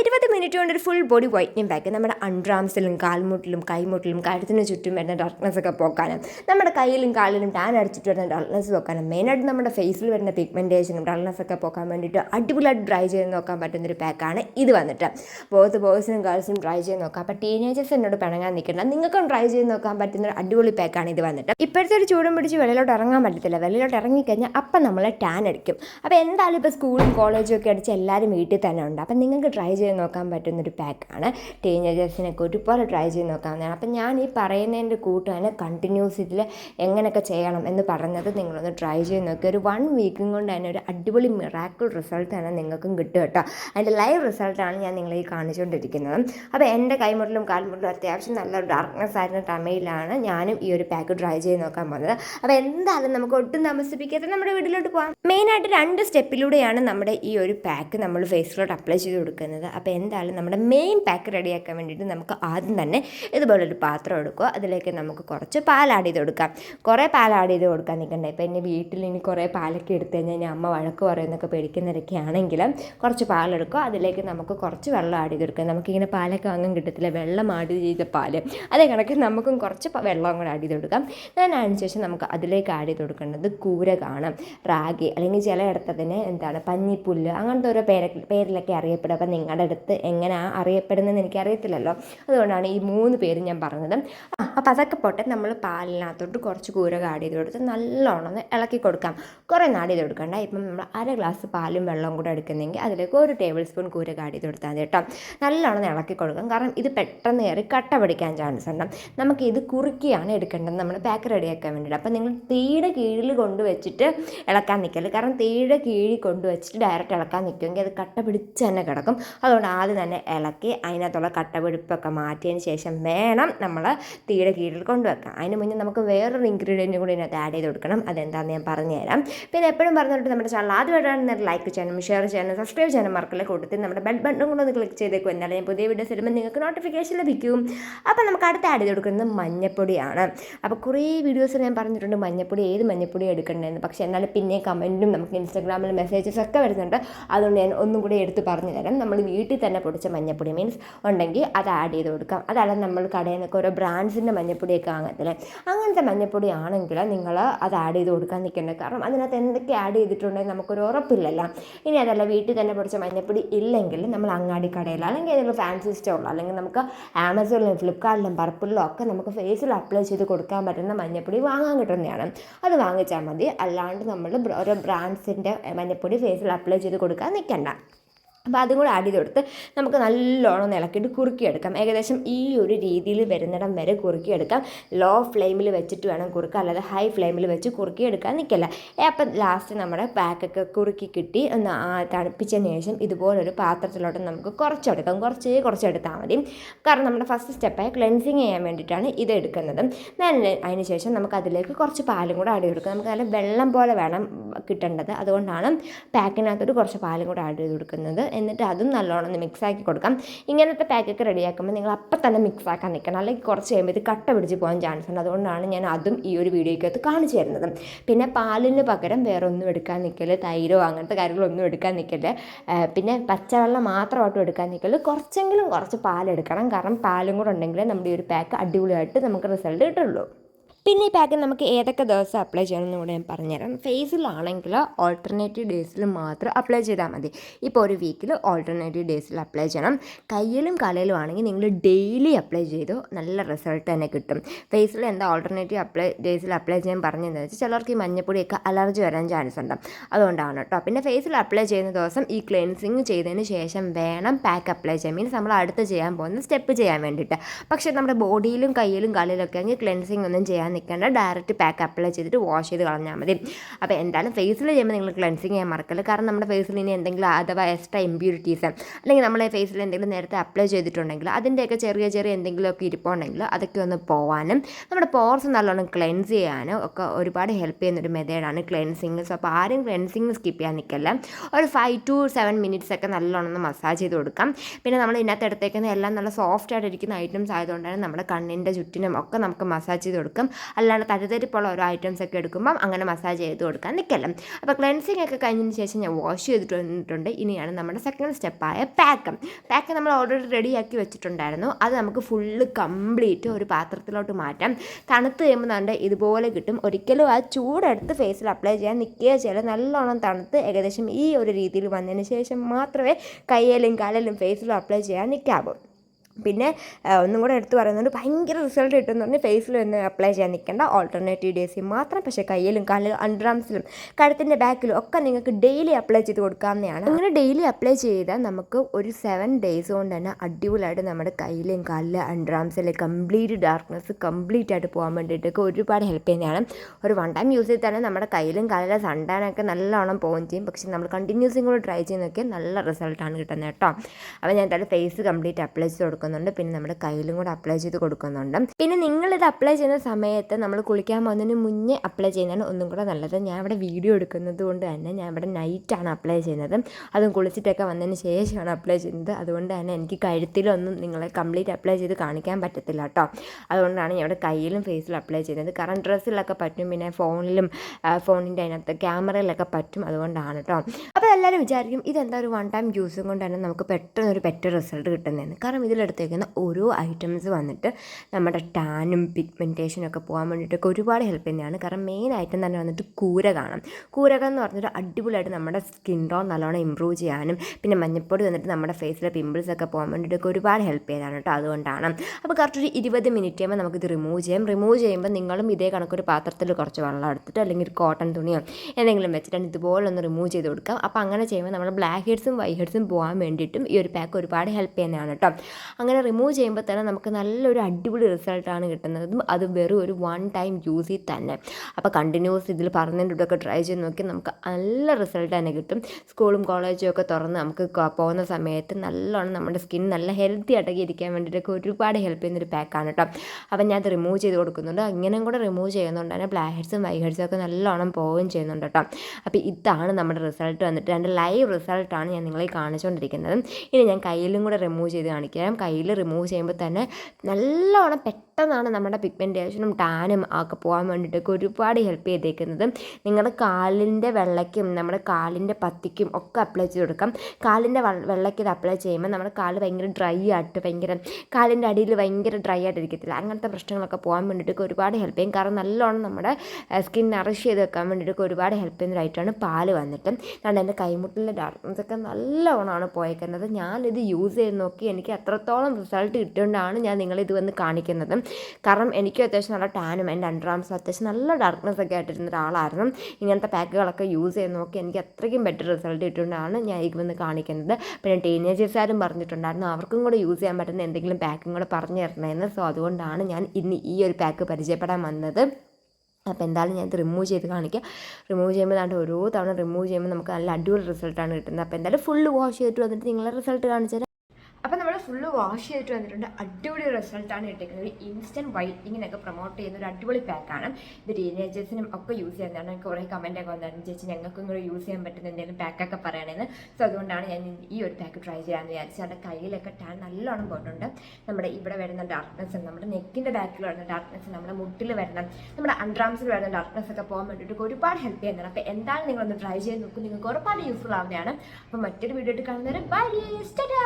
ഇരുപത് മിനിറ്റ് കൊണ്ട് ഒരു ഫുൾ ബോഡി വൈറ്റനിങ് പാക്ക് നമ്മുടെ അൺഡ്രാംസിലും കാൽമുട്ടിലും കൈമുട്ടിലും കഴുത്തിന് ചുറ്റും വരുന്ന ഡാർക്ക്നെസ് ഒക്കെ പോക്കാനും നമ്മുടെ കയ്യിലും കാലിലും ടാൻ അടിച്ചിട്ട് വരുന്ന ഡൾനെസ് പോക്കാനും മെയിനായിട്ട് നമ്മുടെ ഫേസിൽ വരുന്ന പിഗ്മെന്റേഷനും ഡൾനെസ് ഒക്കെ പോക്കാൻ വേണ്ടിയിട്ട് അടിപൊളിയായിട്ട് ഡ്രൈ ചെയ്ത് നോക്കാൻ പറ്റുന്നൊരു പാക്കാണ് ഇത് വന്നിട്ട്. ബോത്ത് ബോയ്സിനും ഗേൾസിനും ട്രൈ ചെയ്ത് നോക്കാം. അപ്പോൾ ടീനേജേഴ്സ് എന്നോട് പിണങ്ങാൻ നിൽക്കണ്ട. നിങ്ങൾക്കും ട്രൈ ചെയ്ത് നോക്കാൻ പറ്റുന്ന ഒരു അടിപൊളി പാക്കാണ് ഇത് വന്നിട്ട്. ഇപ്പോഴത്തെ ഒരു ചൂടും പിടിച്ച് വെളിയിലോട്ട് ഇറങ്ങാൻ പറ്റത്തില്ല. വെളിയിലോട്ട് ഇറങ്ങിക്കഴിഞ്ഞാൽ അപ്പം നമ്മൾ ടാൻ അടിക്കും. അപ്പോൾ എന്തായാലും ഇപ്പോൾ സ്കൂളും കോളേജും ഒക്കെ അടിച്ച് എല്ലാവരും വീട്ടിൽ തന്നെ ഉണ്ട്. അപ്പം നിങ്ങൾക്ക് ട്രൈ ചെയ്ത് നോക്കാൻ പറ്റുന്നൊരു പാക്കാണ് ടീനേജേഴ്സിനൊക്കെ ഒരുപാട് ട്രൈ ചെയ്ത് നോക്കാവുന്നതാണ്. അപ്പം ഞാൻ ഈ പറയുന്നതിന്റെ കൂട്ടാണ് കണ്ടിന്യൂസ് ഇതിൽ എങ്ങനെയൊക്കെ ചെയ്യണം എന്ന് പറഞ്ഞത് നിങ്ങളൊന്ന് ട്രൈ ചെയ്ത് നോക്കി. ഒരു വൺ വീക്കും കൊണ്ട് തന്നെ ഒരു അടിപൊളി മിറാക്കിൾ റിസൾട്ട് തന്നെ നിങ്ങൾക്കും കിട്ടും കേട്ടോ. അതിന്റെ ലൈവ് റിസൾട്ടാണ് ഞാൻ നിങ്ങളെ ഈ കാണിച്ചുകൊണ്ടിരിക്കുന്നത്. അപ്പോൾ എന്റെ കൈമുട്ടിലും കാൽമുട്ടിലും അത്യാവശ്യം നല്ല ഡാർക്ക്നെസ് ആയിരുന്ന ടമയിലാണ് ഞാനും ഈ ഒരു പാക്ക് ട്രൈ ചെയ്ത് നോക്കാൻ പോകുന്നത്. അപ്പോൾ എന്തായാലും നമുക്ക് ഒട്ടും താമസിപ്പിക്കാതെ നമ്മുടെ വീട്ടിലോട്ട് പോകാം മെയിനായിട്ട് രണ്ട് സ്റ്റെപ്പിലൂടെയാണ് നമ്മുടെ ഈ ഒരു പാക്ക് നമ്മൾ ഫേസിലോട്ട് അപ്ലൈ ചെയ്ത് കൊടുക്കുന്നത്. അപ്പോൾ എന്തായാലും നമ്മുടെ മെയിൻ പാക്ക് റെഡിയാക്കാൻ വേണ്ടിയിട്ട് നമുക്ക് ആദ്യം തന്നെ ഇതുപോലൊരു പാത്രം എടുക്കുക. അതിലേക്ക് നമുക്ക് കുറച്ച് പാൽ ആഡ് ചെയ്ത് കൊടുക്കാം. കുറേ പാൽ ആഡ് ചെയ്ത് കൊടുക്കാൻ നിൽക്കണ്ട. ഇപ്പോൾ എന്റെ വീട്ടിൽ ഇനി കുറേ പാലൊക്കെ എടുത്തു കഴിഞ്ഞാൽ ഇനി അമ്മ വഴക്ക് പറയുന്നൊക്കെ പേടിക്കുന്നവരൊക്കെ ആണെങ്കിലും കുറച്ച് പാലെടുക്കുക അതിലേക്ക് നമുക്ക് കുറച്ച് വെള്ളം ആഡ് ചെയ്ത് കൊടുക്കാം. നമുക്കിങ്ങനെ പാലൊക്കെ വാങ്ങാൻ കിട്ടത്തില്ല. വെള്ളം ആഡ് ചെയ്ത പാൽ അതേ കണക്ക് നമുക്കും കുറച്ച് വെള്ളം കൂടെ ആഡ് ചെയ്ത് കൊടുക്കാം. ഞാൻ അതിന് ശേഷം നമുക്ക് അതിലേക്ക് ആഡ് ചെയ്ത് കൊടുക്കേണ്ടത് കൂര കാണാം റാഗി അല്ലെങ്കിൽ ചിലയിടത്ത് തന്നെ എന്താണ്? പഞ്ഞിപ്പുല്ല് അങ്ങനത്തെ ഓരോ പേര പേരിലൊക്കെ അറിയപ്പെടും. അപ്പം നിങ്ങളുടെ അടുത്ത് എങ്ങനെയാണ് അറിയപ്പെടുന്നതെന്ന് എനിക്കറിയത്തില്ലല്ലോ. അതുകൊണ്ടാണ് ഈ മൂന്ന് പേര് ഞാൻ പറഞ്ഞത്. ആ അപ്പോൾ അതൊക്കെ പോട്ടെ നമ്മൾ പാലിനകത്തോട്ട് കുറച്ച് കൂരക ആഡ് ചെയ്ത് കൊടുത്ത് നല്ലോണം ഇളക്കി കൊടുക്കാം. കുറേ നാട് ചെയ്ത് കൊടുക്കണ്ട. ഇപ്പം നമ്മൾ അര ഗ്ലാസ് പാലും വെള്ളവും കൂടെ എടുക്കുന്നെങ്കിൽ അതിലേക്ക് ഒരു ടേബിൾ സ്പൂൺ കൂരക ആഡ് ചെയ്ത് കൊടുത്താൽ മതി കേട്ടോ. നല്ലോണം ഇളക്കി കൊടുക്കാം. കാരണം ഇത് പെട്ടെന്ന് കയറി കട്ട പിടിക്കാൻ ചാൻസ് ഉണ്ട്. നമുക്ക് ഇത് കുറുക്കിയാണ് എടുക്കേണ്ടത്. നമ്മൾ പാക്ക് റെഡിയാക്കാൻ വേണ്ടിയിട്ട്. അപ്പോൾ നിങ്ങൾ തീയുടെ കീഴിൽ കൊണ്ടുവച്ചിട്ട് ഇളക്കാൻ നിൽക്കൽ കാരണം തീയുടെ കീഴിൽ കൊണ്ടുവച്ചിട്ട് ഡയറക്റ്റ് ഇളക്കാൻ നിൽക്കുമെങ്കിൽ അത് കട്ട പിടിച്ച് തന്നെ കിടക്കും. അതുകൊണ്ട് ആദ്യം തന്നെ ഇളക്കി അതിനകത്തുള്ള കട്ടപിടിപ്പൊക്കെ മാറ്റിയതിന് ശേഷം വേണം നമ്മൾ തീയുടെ കീഴിൽ കൊണ്ടുവെക്കാം അതിന് മുന്നേ നമുക്ക് വേറൊരു ഇൻഗ്രീഡിയന്റ് കൂടി ഇതിനകത്ത് ആഡ് ചെയ്ത് കൊടുക്കണം. അതെന്താണെന്ന് ഞാൻ പറഞ്ഞുതരാം. പിന്നെ എപ്പോഴും പറഞ്ഞിട്ട് നമ്മുടെ ചാനൽ ആദ്യമായിട്ടാണ് ലൈക്ക് ചെയ്യണം ഷെയർ ചെയ്യണം സബ്സ്ക്രൈബ് ചെയ്യണം മറക്കല്ലേ. കൊടുത്ത് നമ്മുടെ ബെൽ ബട്ടൺ കൂടെ ഒന്ന് ക്ലിക്ക് ചെയ്തേക്കും. എന്നാലും ഞാൻ പുതിയ വീഡിയോസ് വരുമ്പോൾ നിങ്ങൾക്ക് നോട്ടിഫിക്കേഷൻ ലഭിക്കും. അപ്പോൾ നമുക്ക് അടുത്ത ആഡ് ചെയ്ത് കൊടുക്കുന്നത് മഞ്ഞപ്പൊടിയാണ്. അപ്പോൾ കുറേ വീഡിയോസ് ഞാൻ പറഞ്ഞിട്ടുണ്ട് മഞ്ഞപ്പൊടി ഏത് മഞ്ഞപ്പൊടി എടുക്കേണ്ടതെന്ന്. പക്ഷേ എന്നാലും പിന്നെ കമന്റും നമുക്ക് ഇൻസ്റ്റാഗ്രാമിൽ മെസ്സേജസ് ഒക്കെ വരുന്നുണ്ട്. അതുകൊണ്ട് ഞാൻ ഒന്നും കൂടി എടുത്ത് പറഞ്ഞു തരാം നമ്മൾ വീട്ടിൽ തന്നെ പൊടിച്ച മഞ്ഞപ്പൊടി മീൻസ് ഉണ്ടെങ്കിൽ അത് ആഡ് ചെയ്ത് കൊടുക്കാം അതല്ല നമ്മൾ കടയിൽ നിന്നൊക്കെ ഓരോ ബ്രാൻഡ്സിന്റെ മഞ്ഞപ്പൊടിയൊക്കെ വാങ്ങത്തില്ലേ? അങ്ങനത്തെ മഞ്ഞപ്പൊടി ആണെങ്കിൽ നിങ്ങൾ അത് ആഡ് ചെയ്ത് കൊടുക്കാൻ നിൽക്കേണ്ടത് കാരണം അതിനകത്ത് എന്തൊക്കെ ആഡ് ചെയ്തിട്ടുണ്ടെങ്കിൽ നമുക്കൊരു ഉറപ്പില്ലല്ല. ഇനി അതല്ല വീട്ടിൽ തന്നെ പൊടിച്ച മഞ്ഞപ്പൊടി ഇല്ലെങ്കിൽ നമ്മൾ അങ്ങാടി കടയിൽ അല്ലെങ്കിൽ ഏതെങ്കിലും ഫാൻസി സ്റ്റോറിലോ അല്ലെങ്കിൽ നമുക്ക് ആമസോണിലും ഫ്ലിപ്കാർട്ടിലും പർപ്പിളിലും ഒക്കെ നമുക്ക് ഫേസിൽ അപ്ലൈ ചെയ്ത് കൊടുക്കാൻ പറ്റുന്ന മഞ്ഞപ്പൊടി വാങ്ങാൻ കിട്ടുന്നതാണ്. അത് വാങ്ങിച്ചാൽ മതി. അല്ലാണ്ട് നമ്മൾ ഓരോ ബ്രാൻഡ്സിന്റെ മഞ്ഞപ്പൊടി ഫേസിൽ അപ്ലൈ ചെയ്ത് കൊടുക്കാൻ നിൽക്കണ്ട. അപ്പോൾ അതും കൂടെ ആഡ് ചെയ്ത് കൊടുത്ത് നമുക്ക് നല്ലോണം ഇളക്കിയിട്ട് കുറുക്കിയെടുക്കാം. ഏകദേശം ഈ ഒരു രീതിയിൽ വരുന്നിടം വരെ കുറുക്കിയെടുക്കാം. ലോ ഫ്ലെയിമിൽ വെച്ചിട്ട് വേണം കുറുക്കുക അല്ലാതെ ഹൈ ഫ്ലെയിമിൽ വെച്ച് കുറുക്കിയെടുക്കാൻ നിൽക്കില്ല. അപ്പം ലാസ്റ്റ് നമ്മുടെ പാക്കൊക്കെ കുറുക്കി കിട്ടി. ഒന്ന് തണുപ്പിച്ചതിന് ശേഷം ഇതുപോലൊരു പാത്രത്തിലോട്ട് നമുക്ക് കുറച്ചെടുക്കാം. കുറച്ചേ കുറച്ചെടുത്താൽ മതി. കാരണം നമ്മുടെ ഫസ്റ്റ് സ്റ്റെപ്പായി ക്ലെൻസിങ് ചെയ്യാൻ വേണ്ടിയിട്ടാണ് ഇത് എടുക്കുന്നത്. അതിന് ശേഷം നമുക്ക് അതിലേക്ക് കുറച്ച് പാലും കൂടെ ആഡ് ചെയ്ത് കൊടുക്കാം നമുക്ക് നല്ല വെള്ളം പോലെ വേണം കിട്ടേണ്ടത്. അതുകൊണ്ടാണ് പാക്കിനകത്തോട്ട് കുറച്ച് പാലും കൂടെ ആഡ് ചെയ്ത് കൊടുക്കുന്നത് എന്നിട്ട് അതും നല്ലോണം ഒന്ന് മിക്സ് ആക്കി കൊടുക്കാം. ഇങ്ങനത്തെ പാക്കൊക്കെ റെഡിയാക്കുമ്പോൾ നിങ്ങൾ അപ്പം തന്നെ മിക്സ് ആക്കാൻ നിൽക്കണം. അല്ലെങ്കിൽ കുറച്ച് കഴിയുമ്പോൾ ഇത് കട്ട പിടിച്ച് പോകാൻ ചാൻസ് ഉണ്ട്. അതുകൊണ്ടാണ് ഞാൻ അതും ഈ ഒരു വീഡിയോയ്ക്കകത്ത് കാണിച്ചു തരുന്നത്. പിന്നെ പാലിന് പകരം വേറെ ഒന്നും എടുക്കാൻ നിൽക്കൽ തൈരോ അങ്ങനത്തെ കാര്യങ്ങളൊന്നും എടുക്കാൻ നിൽക്കൽ പിന്നെ പച്ചവെള്ളം മാത്രമായിട്ടും എടുക്കാൻ നിൽക്കൽ കുറച്ചെങ്കിലും കുറച്ച് പാലെടുക്കണം കാരണം പാലും കൂടെ ഉണ്ടെങ്കിൽ നമ്മുടെ ഈ ഒരു പാക്ക് അടിപൊളിയായിട്ട് നമുക്ക് റിസൾട്ട് കിട്ടുള്ളൂ. പിന്നെ ഈ പാക്ക് നമുക്ക് ഏതൊക്കെ ദിവസം അപ്ലൈ ചെയ്യണമെന്ന് കൂടെ ഞാൻ പറഞ്ഞുതരാം. ഫേസിലാണെങ്കിൽ ഓൾട്ടർനേറ്റീവ് ഡേയ്സിൽ മാത്രം അപ്ലൈ ചെയ്താൽ മതി. ഇപ്പോൾ ഒരു വീക്കിൽ ഓൾട്ടർനേറ്റീവ് ഡേയ്സിൽ അപ്ലൈ ചെയ്യണം. കയ്യിലും കാലയിലും ആണെങ്കിൽ നിങ്ങൾ ഡെയിലി അപ്ലൈ ചെയ്തു നല്ല റിസൾട്ട് തന്നെ കിട്ടും. ഫേസിൽ എന്താ ഓൾട്ടർനേറ്റീവ് അപ്ലൈ ഡേയ്സിൽ അപ്ലൈ ചെയ്യാൻ പറഞ്ഞതെന്ന് വെച്ചാൽ ചിലർക്ക് ഈ മഞ്ഞപ്പൊടിയൊക്കെ അലർജി വരാൻ ചാൻസ് ഉണ്ട്. അതുകൊണ്ടാണ് കേട്ടോ പിന്നെ ഫേസിൽ അപ്ലൈ ചെയ്യുന്ന ദിവസം ഈ ക്ലെൻസിങ് ചെയ്തതിന് ശേഷം വേണം പാക്ക് അപ്ലൈ ചെയ്യാൻ. മീൻസ് നമ്മൾ അടുത്ത് ചെയ്യാൻ പോകുന്ന സ്റ്റെപ്പ് ചെയ്യാൻ വേണ്ടിയിട്ട്. പക്ഷേ നമ്മുടെ ബോഡിയിലും കയ്യിലും കാലിലൊക്കെ ആണെങ്കിൽ ക്ലെൻസിങ് ഒന്നും ചെയ്യാൻ നിൽക്കേണ്ട. ഡയറക്റ്റ് പാക്ക് അപ്ലൈ ചെയ്തിട്ട് വാഷ് ചെയ്ത് കളഞ്ഞാൽ മതി. അപ്പോൾ എന്തായാലും ഫേസിൽ ചെയ്യുമ്പോൾ നിങ്ങൾ ക്ലെൻസിങ് ചെയ്യാൻ മറക്കല്ല കാരണം നമ്മുടെ ഫേസിൽ ഇനി എന്തെങ്കിലും അഥവാ എക്സ്ട്രാ ഇമ്പ്യൂരിറ്റീസ് അല്ലെങ്കിൽ നമ്മളെ ഫേസിൽ എന്തെങ്കിലും നേരത്തെ അപ്ലൈ ചെയ്തിട്ടുണ്ടെങ്കിൽ അതിന്റെയൊക്കെ ചെറിയ ചെറിയ എന്തെങ്കിലുമൊക്കെ ഇരിപ്പുണ്ടെങ്കിൽ അതൊക്കെ ഒന്ന് പോവാനും നമ്മുടെ പോർസ് നല്ലോണം ക്ലെൻസ് ചെയ്യാനും ഒക്കെ ഒരുപാട് ഹെൽപ്പ് ചെയ്യുന്നൊരു മെത്തേഡാണ് ക്ലെൻസിങ് സോ അപ്പോൾ ആരും ക്ലെൻസിങ് സ്കിപ്പ് ചെയ്യാൻ നിൽക്കല്ല. ഒരു ഫൈവ് ടു സെവൻ മിനിറ്റ്സ് ഒക്കെ നല്ലോണം ഒന്ന് മസാജ് ചെയ്ത് കൊടുക്കാം. പിന്നെ നമ്മൾ ഇതിനകത്ത് എടുത്തേക്കുന്ന എല്ലാം നല്ല സോഫ്റ്റ് ആയിട്ടിരിക്കുന്ന ഐറ്റംസ് ഐറ്റംസ് ആയതുകൊണ്ടാണ് നമ്മുടെ കണ്ണിന്റെ ചുറ്റിനും ഒക്കെ നമുക്ക് മസാജ് ചെയ്ത് കൊടുക്കാം. അല്ലാണ്ട് തരിതരിപ്പുള്ള ഓരോ ഐറ്റംസ് ഒക്കെ എടുക്കുമ്പം അങ്ങനെ മസാജ് ചെയ്ത് കൊടുക്കാൻ നിൽക്കല്ല അപ്പോൾ ക്ലെൻസിങ് ഒക്കെ കഴിഞ്ഞതിന് ശേഷം ഞാൻ വാഷ് ചെയ്തിട്ട് ഇനിയാണ് നമ്മുടെ സെക്കൻഡ് സ്റ്റെപ്പായ പാക്ക് പാക്ക് നമ്മൾ ഓൾറെഡി റെഡിയാക്കി വെച്ചിട്ടുണ്ടായിരുന്നു. അത് നമുക്ക് ഫുള്ള് കംപ്ലീറ്റ് ഒരു പാത്രത്തിലോട്ട് മാറ്റാം. തണുത്ത് കഴിയുമ്പോൾ നമ്മുടെ ഇതുപോലെ കിട്ടും. ഒരിക്കലും ആ ചൂടെടുത്ത് ഫേസിൽ അപ്ലൈ ചെയ്യാൻ നിൽക്കുകയോ ചെയ്യാൻ നല്ലോണം തണുത്ത് ഏകദേശം ഈ ഒരു രീതിയിൽ വന്നതിന് ശേഷം മാത്രമേ കയ്യിലും കാലിലും ഫേസിലും അപ്ലൈ ചെയ്യാൻ നിൽക്കാവൂ പിന്നെ ഒന്നും കൂടെ എടുത്ത് പറയുന്നുണ്ട് ഭയങ്കര റിസൾട്ട് കിട്ടുന്നുണ്ട് ഫേസിൽ ഒന്ന് അപ്ലൈ ചെയ്യാൻ നിൽക്കേണ്ട. ഓൾട്ടർനേറ്റീവ് ഡേയ്സിൽ മാത്രം പക്ഷേ കയ്യിലും കാലിലും അണ്ടർആംസിലും കഴുത്തിന്റെ ബാക്കിലും ഒക്കെ നിങ്ങൾക്ക് ഡെയിലി അപ്ലൈ ചെയ്ത് കൊടുക്കാവുന്നതാണ്. അങ്ങനെ ഡെയിലി അപ്ലൈ ചെയ്താൽ നമുക്ക് ഒരു സെവൻ ഡേയ്സ് കൊണ്ട് തന്നെ അടിപൊളിയായിട്ട് നമ്മുടെ കയ്യിലും കാലിലും അണ്ടർആംസിലെ കംപ്ലീറ്റ് ഡാർക്ക്നെസ് കംപ്ലീറ്റ് ആയിട്ട് പോകാൻ വേണ്ടിയിട്ടൊക്കെ ഒരുപാട് ഹെൽപ്പ് ചെയ്യുന്നതാണ്. ഒരു വൺ ടൈം യൂസ് ചെയ്ത് തന്നെ നമ്മുടെ കയ്യിലും കാലിലെ സണ്ടാനൊക്കെ നല്ലോണം പോവുകയും ചെയ്യും. പക്ഷേ നമ്മൾ കണ്ടിന്യൂസും കൂടെ ട്രൈ ചെയ്യുന്നൊക്കെ നല്ല റിസൾട്ടാണ് കിട്ടുന്നത് കേട്ടോ. അപ്പോൾ ഞാൻ എന്തായാലും ഫേസ് കംപ്ലീറ്റ് അപ്ലൈ ചെയ്ത് കൊടുക്കുന്നുണ്ട്. പിന്നെ നമ്മുടെ കയ്യിലും കൂടെ അപ്ലൈ ചെയ്ത് കൊടുക്കുന്നുണ്ട്. പിന്നെ നിങ്ങളിത് അപ്ലൈ ചെയ്യുന്ന സമയത്ത് നമ്മൾ കുളിക്കാൻ പോകുന്നതിന് മുന്നേ അപ്ലൈ ചെയ്യുന്നതാണ് ഒന്നും കൂടെ നല്ലത്. ഞാൻ ഇവിടെ വീഡിയോ എടുക്കുന്നത് കൊണ്ട് തന്നെ ഞാൻ ഇവിടെ നൈറ്റാണ് അപ്ലൈ ചെയ്യുന്നത്. അതും കുളിച്ചിട്ടൊക്കെ വന്നതിന് ശേഷമാണ് അപ്ലൈ ചെയ്യുന്നത്. അതുകൊണ്ട് തന്നെ എനിക്ക് കഴുത്തിലൊന്നും നിങ്ങളെ കംപ്ലീറ്റ് അപ്ലൈ ചെയ്ത് കാണിക്കാൻ പറ്റത്തില്ല കേട്ടോ. അതുകൊണ്ടാണ് ഞാൻ ഇവിടെ കയ്യിലും ഫേസിലും അപ്ലൈ ചെയ്യുന്നത്. കാരണം ഡ്രസ്സിലൊക്കെ പറ്റും പിന്നെ ഫോണിലും ഫോണിന്റെ അതിനകത്ത് ക്യാമറയിലൊക്കെ പറ്റും അതുകൊണ്ടാണ് കേട്ടോ. അപ്പോൾ എല്ലാവരും വിചാരിക്കും ഇതെന്താ ഒരു വൺ ടൈം യൂസും കൊണ്ട് തന്നെ നമുക്ക് പെട്ടെന്ന് ഒരു ബെറ്റർ റിസൾട്ട് കിട്ടുന്നതെന്ന് കാരണം ഇതിലെടുത്തേക്കുന്ന ഓരോ ഐറ്റംസ് വന്നിട്ട് നമ്മുടെ ടാനും പിഗ്മെന്റേഷനും ഒക്കെ പോകാൻ വേണ്ടിയിട്ടൊക്കെ ഒരുപാട് ഹെൽപ്പ് തന്നെയാണ്. കാരണം മെയിൻ ഐറ്റം തന്നെ വന്നിട്ട് കൂര കാണാം. കൂരക എന്ന് പറഞ്ഞിട്ട് അടിപൊളിയായിട്ട് നമ്മുടെ സ്കിൻ ടോൺ നല്ലോണം ഇമ്പ്രൂവ് ചെയ്യാനും പിന്നെ മഞ്ഞപ്പൊടി വന്നിട്ട് നമ്മുടെ ഫേസിലെ പിമ്പിൾസ് ഒക്കെ പോകാൻ വേണ്ടിയിട്ടൊക്കെ ഒരുപാട് ഹെൽപ്പ് ചെയ്താണ് കേട്ടോ. അതുകൊണ്ടാണ്. അപ്പോൾ കറക്റ്റ് ഒരു ഇരുപത് മിനിറ്റ് ചെയ്യുമ്പോൾ നമുക്കിത് റിമൂവ് ചെയ്യാം. റിമൂവ് ചെയ്യുമ്പോൾ നിങ്ങളും ഇതേ കണക്കൊരു പാത്രത്തിൽ കുറച്ച് വെള്ളം എടുത്തിട്ട് അല്ലെങ്കിൽ ഒരു കോട്ടൺ തുണിയോ എന്തെങ്കിലും വെച്ചിട്ടാണ് ഇതുപോലെ ഒന്ന് റിമൂവ് ചെയ്ത് കൊടുക്കാം അപ്പോൾ അങ്ങനെ ചെയ്യുമ്പോൾ നമ്മുടെ ബ്ലാക്ക് ഹെഡ്സും വൈറ്റ് ഹെഡ്സും പോകാൻ വേണ്ടിയിട്ടും ഈ ഒരു പാക്ക് ഒരുപാട് ഹെൽപ്പ് ചെയ്യുന്നതാണ് കേട്ടോ. അങ്ങനെ റിമൂവ് ചെയ്യുമ്പോൾ തന്നെ നമുക്ക് നല്ലൊരു അടിപൊളി റിസൾട്ടാണ് കിട്ടുന്നത്. അത് വെറും ഒരു വൺ ടൈം യൂസിൽ തന്നെ. അപ്പോൾ കണ്ടിന്യൂസ് ഇതിൽ പറഞ്ഞതിന്റെ ഇതൊക്കെ ട്രൈ ചെയ്ത് നോക്കി നമുക്ക് നല്ല റിസൾട്ട് തന്നെ കിട്ടും. സ്കൂളും കോളേജും ഒക്കെ തുറന്ന് നമുക്ക് പോകുന്ന സമയത്ത് നല്ലോണം നമ്മുടെ സ്കിൻ നല്ല ഹെൽത്തി ആയിട്ടൊക്കെ ഇരിക്കാൻ വേണ്ടിയിട്ടൊക്കെ ഒരുപാട് ഹെൽപ്പ് ചെയ്യുന്നൊരു പാക്കാണ് കേട്ടോ അപ്പം ഞാൻ അത് റിമൂവ് ചെയ്ത് കൊടുക്കുന്നുണ്ട്. ഇങ്ങനെയും കൂടെ റിമൂവ് ചെയ്യുന്നതുകൊണ്ട് തന്നെ ബ്ലാക്ക് ഹെഡ്സും വൈറ്റ് ഹെഡ്സും ഒക്കെ നല്ലോണം പോവുകയും ചെയ്യുന്നുണ്ട് കേട്ടോ അപ്പോൾ ഇതാണ് നമ്മുടെ റിസൾട്ട് വന്നിട്ട് എന്റെ ലൈവ് റിസൾട്ടാണ് ഞാൻ നിങ്ങളെ കാണിച്ചുകൊണ്ടിരിക്കുന്നത് ഇനി ഞാൻ കയ്യിലും കൂടെ റിമൂവ് ചെയ്ത് കാണിക്കാം. കയ്യിൽ റിമൂവ് ചെയ്യുമ്പോൾ തന്നെ നല്ലോണം പെട്ടെന്നാണ് നമ്മുടെ പിഗ്മെന്റേഷനും ടാനും ഒക്കെ പോകാൻ വേണ്ടിയിട്ടൊക്കെ ഒരുപാട് ഹെൽപ്പ് ചെയ്തേക്കുന്നത്. നിങ്ങളുടെ കാലിന്റെ വെള്ളയ്ക്കും നമ്മുടെ കാലിന്റെ പത്തിക്കും ഒക്കെ അപ്ലൈ ചെയ്ത് കൊടുക്കാം. കാലിന്റെ വെള്ളയ്ക്ക് ഇത് അപ്ലൈ ചെയ്യുമ്പോൾ നമ്മുടെ കാൽ ഭയങ്കര ഡ്രൈ ആയിട്ട് ഭയങ്കര കാലിന്റെ അടിയിൽ ഭയങ്കര ഡ്രൈ ആയിട്ട് ഇരിക്കത്തില്ല അങ്ങനത്തെ പ്രശ്നങ്ങളൊക്കെ പോകാൻ വേണ്ടിയിട്ടൊക്കെ ഒരുപാട് ഹെൽപ്പ് ചെയ്യും. കാരണം നല്ലോണം നമ്മുടെ സ്കിൻ നറിഷ് ചെയ്ത് വെക്കാൻ വേണ്ടിയിട്ടൊക്കെ ഒരുപാട് ഹെൽപ്പ് ചെയ്യുന്നതായിട്ടാണ് പാൽ വന്നിട്ട്. കാരണം എന്റെ കൈമുട്ടിലെ ഡാർക്ക്നെസ് ഒക്കെ നല്ലോണമാണ് പോയേക്കുന്നത്. ഞാനിത് യൂസ് ചെയ്ത് നോക്കി എനിക്ക് അത്രത്തോളം റിസൾട്ട് കിട്ടിയോണ്ടാണ് ഞാൻ നിങ്ങളിത് വന്ന് കാണിക്കുന്നത്. കാരണം എനിക്ക് അത്യാവശ്യം നല്ല ടാനും എന്റെ അണ്ടർആംസും അത്യാവശ്യം നല്ല ഡാർക്ക്നെസ് ഒക്കെ ആയിട്ടിരുന്ന ഒരാളായിരുന്നു. ഇങ്ങനത്തെ പാക്കുകളൊക്കെ യൂസ് ചെയ്ത് നോക്കി എനിക്ക് അത്രയ്ക്കും ബെറ്റർ റിസൾട്ട് കിട്ടിയിട്ടുണ്ടാണ് ഞാൻ ഇത് വന്ന് കാണിക്കുന്നത്. പിന്നെ ടീനേജേഴ്സുകാരും പറഞ്ഞിട്ടുണ്ടായിരുന്നു അവർക്കും കൂടെ യൂസ് ചെയ്യാൻ പറ്റുന്ന എന്തെങ്കിലും പാക്കും കൂടെ പറഞ്ഞു തരണമെന്ന് സോ അതുകൊണ്ടാണ് ഞാൻ ഇന്ന് ഈ ഒരു പാക്ക് പരിചയപ്പെടാൻ വന്നത്. അപ്പോൾ എന്തായാലും ഞാൻ റിമൂവ് ചെയ്ത് കാണിക്കാം. റിമൂവ് ചെയ്യുമ്പോൾ ദാണ്ട് ഓരോ തവണ റിമൂവ് ചെയ്യുമ്പോൾ നമുക്ക് നല്ല അടിപൊളി റിസൾട്ടാണ് കിട്ടുന്നത്. അപ്പോൾ എന്തായാലും ഫുള്ള് വാഷ് ചെയ്തിട്ട് വന്നിട്ട് നിങ്ങളെ റിസൾട്ട് കാണിച്ചു ഫുള്ള് വാഷ് ചെയ്തിട്ട് വന്നിട്ടുണ്ട്. അടിപൊളി റിസൾട്ടാണ് കിട്ടിയിരിക്കുന്നത്. ഇൻസ്റ്റന്റ് വൈറ്റിങ്ങിനൊക്കെ പ്രൊമോട്ട് ചെയ്യുന്ന ഒരു അടിപൊളി പാക്കാണ് ഇത് ടീനേജേഴ്സിനും ഒക്കെ യൂസ് ചെയ്യുന്നതാണ് എനിക്ക് കുറേ കമന്റൊക്കെ വന്നായിരുന്നു ചേച്ചി ഞങ്ങൾക്കും കൂടെ യൂസ് ചെയ്യാൻ പറ്റുന്ന എന്തെങ്കിലും പാക്കൊക്കെ പറയണേന്ന്. സോ അതുകൊണ്ടാണ് ഞാൻ ഈ ഒരു പാക്ക് ട്രൈ ചെയ്യാമെന്ന് വിചാരിച്ചത്. എന്റെ കയ്യിലൊക്കെ ടാൻ നല്ലോണം പോയിട്ടുണ്ട്. നമ്മുടെ ഇവിടെ വരുന്ന ഡാർക്ക്നെസ് നമ്മുടെ നെക്കിന്റെ ബാക്കിൽ വരുന്ന ഡാർക്ക്നെസ് നമ്മുടെ മുട്ടിൽ വരുന്ന നമ്മുടെ അൺഡ്രാംസിൽ വരുന്ന ഡാർക്ക്നെസ് ഒക്കെ പോകാൻ വേണ്ടിയിട്ട് ഒരുപാട് ഹെൽപ്പ് ചെയ്യുന്നതാണ് അപ്പോൾ എന്തായാലും നിങ്ങളൊന്ന് ട്രൈ ചെയ്ത് നോക്കും. നിങ്ങൾക്ക് ഒരുപാട് യൂസ്ഫുൾ ആവുന്നതാണ്. അപ്പോൾ മറ്റൊരു വീഡിയോ ആയിട്ട് കാണുന്നവരെ ബൈ ടാ